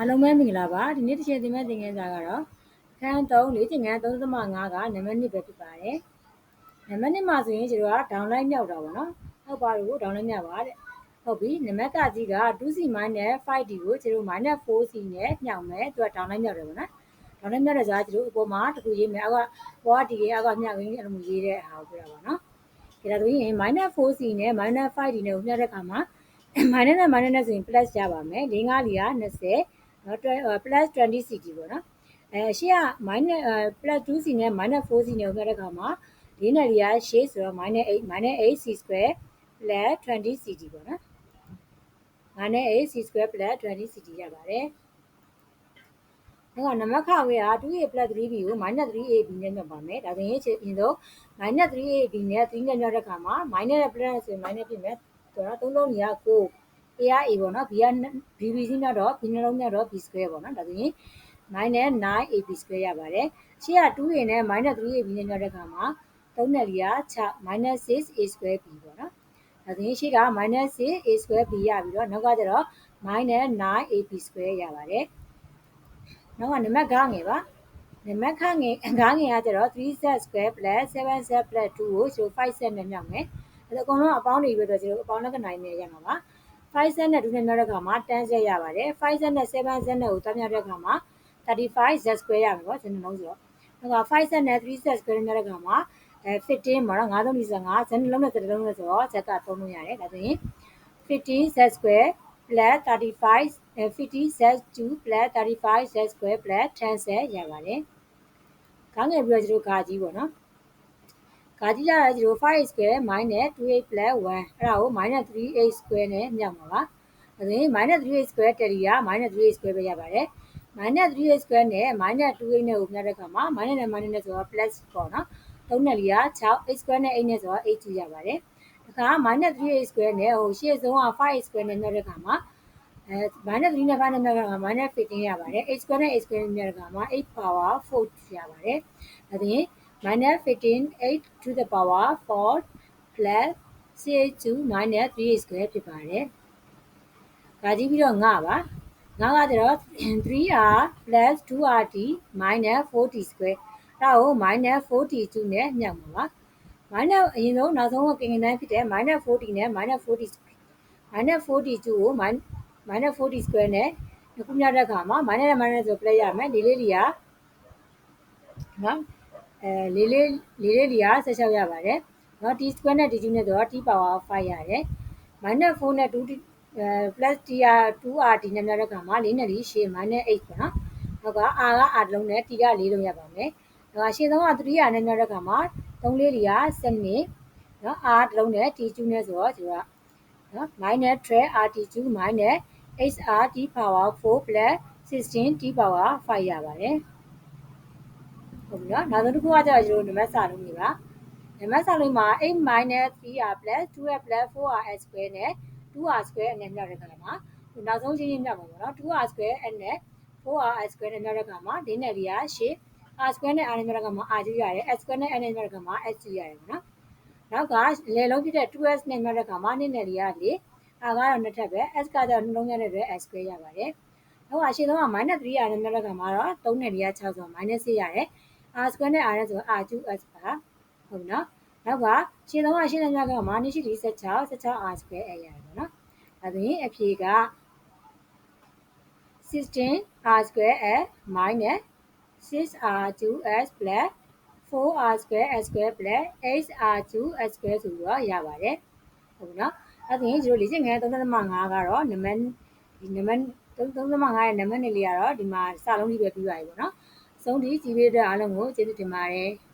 အားလုံးပဲမင်္ဂလာပါဒီနေ့တစ်ချိန်သင်မဲ့သင်ခန်းစာကတော့ခန်း3လေ့ကျင့်ခန်း3.5ကနံပါတ်1ပဲဖြစ်ပါတယ်နံပါတ်1မှာဆိုရင်ကျွန်တော်က downline မြောက်တာပေါ့နော်ဟုတ်ပါလို့ downline မြောက်ပါတဲ့ဟုတ်ပြီနံပါတ်ကကြီးက 2c 5d ကိုကျွန်တော် 4c နဲ့မြောက်မယ်သူက downline မြောက်တယ်ပေါ့နော် downline မြောက်တယ်ဆိုတာကျွန်တော်အပေါ်မှာတခုရေးမယ်အောက်ကပေါ်ကဒီရဲ့အောက်ကမြောက်ရင်းအဲ့လိုမျိုးရေးတဲ့ဟာကိုပြောတာပေါ့နော်ဒါဆိုရင် 4c နဲ့ 5d နဲ့ကိုမြောက်တဲ့အခါမှာ minus နဲ့ minus နဲ့ဆိုရင် plus ရပါမယ်၄၅လီက20 နော် plus 20 ct ပေါ့နော်အဲရှေ့က minus plus 2c နဲ့ minus 4c နဲ့ကိုပြတဲ့အခါမှာ၄နဲ့၄ကရှေ့ဆိုတော့ minus 8 minus 8c square plus 20 ct ပေါ့နော်9နဲ့ 8c square plus 20 ct ရပါတယ်ဒါကနမခဝေးက 2a plus 3b ကို minus 3ab နဲ့ညွှန်ပါမယ်ဒါဆိုရင်ရင်တော့ minus 3ab နဲ့3နဲ့ညွှန်တဲ့အခါမှာ minus နဲ့ plus ဆိုရင် minus ဖြစ်မယ်ဆိုတော့3လုံးကြီးက9 a က a ပေါ့နော် b က bb စီးမြောက်တော့ b နှလုံးမြောက်တော့ b square ပေါ့နော်ဒါဆိုရင် minus 9ab square ရပါတယ်ရှေ့က 2a နဲ့ minus 3ab နဲ့ညွှန်တဲ့အခါမှာ3နဲ့4က6 minus 6a square b ပေါ့နော်ဒါဆိုရင်ရှေ့က minus 6a square b ရပြီးတော့နောက်ကကျတော့ minus 9ab square ရပါတယ်နောက်ကနံပါတ်9ငယ်ပါနံပါတ်ခငယ်9ငယ်ကကျတော့ 3z square plus 7z plus 2ကိုကျွန်တော်5 set နဲ့မြောက်မယ်အဲ့တော့အကုန်လုံးအပေါင်းတွေပြီးတော့ကျွန်တော်အပေါင်းလက္ခဏာနဲ့ရမှာပါ 5 set နဲ့2နဲ့မြောက်တဲ့အခါမှာ 10 set ရပါတယ်5 set နဲ့7 set နဲ့ကိုတွက်မြောက်တဲ့အခါမှာ 35 z square ရမယ်ပေါ့ဇင်းနှလုံးဆိုတော့နောက်က5 set နဲ့3 set square မြောက်တဲ့အခါမှာအဲ 15ပေါ့နော်9 3 25ဇင်းနှလုံးနဲ့တစ်လုံးနဲ့ဆိုတော့ z က3လုံးရတယ်ဒါဆိုရင် 15 z square plus 35 50 z2 plus 35 z square plus 10 z ရပါတယ်။ခေါင်းငယ်ပြီးတော့ကျွန်တော်ဂါကြီးပေါ့နော်။ ဂါကြီးရတာကျွန်တော်5 square minus 2a plus 1အဲ့ဒါကို minus 3a square နဲ့မြောက်မှာပါ။ဒါဆိုရင် minus 3a square တရီက minus 3a square ပဲရပါတယ်။ minus 3a square နဲ့ minus 2a နဲ့ကိုမြောက်တဲ့အခါမှာ minus နဲ့ minus နဲ့ဆိုတော့ plus ပေါ့နော်။3နဲ့4က6 a square နဲ့8နဲ့ဆိုတော့8ရပါတယ်။ဒါက minus 3a square နဲ့ဟိုရှေ့ဆုံးက 5a square နဲ့မြောက်တဲ့အခါမှာအဲ minus 3နဲ့5နဲ့မြောက်က minus 15ရပါတယ် h square နဲ့ h square မြောက်ကမှာ8 power 4ရပါတယ်ဒါဆိုရင် minus 15 8 to the power 4 plus ch2 minus 3 square ဖြစ်ပါတယ်ဒါကြည့်ပြီးတော့9ပါ9ကကျတော့ 3r plus 2rt minus 4t square ဒါကို minus 4t2 နဲ့ညှပ်မှာပါ minus အရင်ဆုံးနောက်ဆုံးကကင်ကင်တိုင်းဖြစ်တဲ့ minus 40နဲ့ minus 40 minus 42ကို minus 40 square နဲ့ခုမြောက်တဲ့အခါမှာ minus နဲ့ minus ဆို plus ရမယ်လေးလေးလီကနော် အဲလေးလေးလေးလေးလီက16ရပါတယ်နော် t square နဲ့ t2 နဲ့ဆိုတော့ t power 5ရတယ် minus 4နဲ့2အဲ plus t r 2r t နဲ့မြောက်တဲ့အခါမှာ4နဲ့4ရှေ့ minus 8ပေါ့နော်နောက်က r က r လုံးနဲ့ t က4လုံးရပါမယ်ဒါကရှေ့ဆုံးက 3r နဲ့မြောက်တဲ့အခါမှာ3လေးလီက7နော် r လုံးနဲ့ t2 နဲ့ဆိုတော့ဒီကနော် minus 12 rt2 minus 8r t power 4 plus 16 t power 5ရပါတယ် ဟုတ်ပြီနော်နောက်ဆုံးတစ်ခုကကျတော့ကျွန်တော်နံပါတ်စာလုံးတွေပါနံပါတ်စာလုံးမှာ8 minus 3r plus 2r plus 4r square နဲ့ 2r square နဲ့မြောက်တဲ့ခါမှာနောက်ဆုံးချင်းချင်းမြောက်မှာပေါ့နော် 2r square နဲ့ 4r square နဲ့မြောက်တဲ့ခါမှာ၄နဲ့၄ကရှေ့ r square နဲ့ r နဲ့မြောက်တဲ့ခါမှာ r ကျူရတယ် s square နဲ့ n နဲ့မြောက်တဲ့ခါမှာ s ကျူရတယ်ပေါ့နော်နောက်ကလေလုံးဖြစ်တဲ့ 2s နဲ့မြောက်တဲ့ခါမှာ2နဲ့4ကလေအာကတော့နှစ်ထပ်ပဲ s ကတော့နှလုံးရတဲ့အတွက် s square ရပါတယ်။နောက်ကရှေ့ဆုံးက -3 ရတဲ့နောက်လက်ကမှာတော့3နဲ့4က6ဆို -6 ရတယ်။ r square နဲ့ r နဲ့ဆို r 2 s ပါ။ဟုတ်နော်။နောက်ကရှေ့ဆုံးကရှေ့နဲ့နောက်ကမှာ2ရှိ16 16 r square ရရတယ်ပေါ့နော်။ဒါဆိုရင်အဖြေက16 r square s minus 6r2 s plus 4r square s square plus 8r2 s square ဆိုပြီးတော့ရပါတယ်။ဟုတ်နော်။အဲ့ဒါရင်ဒီလိုလေ့ကျင့်ခန်း3.5ကတော့နံပါတ်ဒီနံပါတ်3.5ရဲ့နံပါတ်2လေးကတော့ဒီမှာစလုံးလေးပဲပြီးပါပြီပေါ့နော်အ ဆုံးထိကြည့်ပေးတဲ့အားလုံးကိုကျေးဇူးတင်ပါတယ်။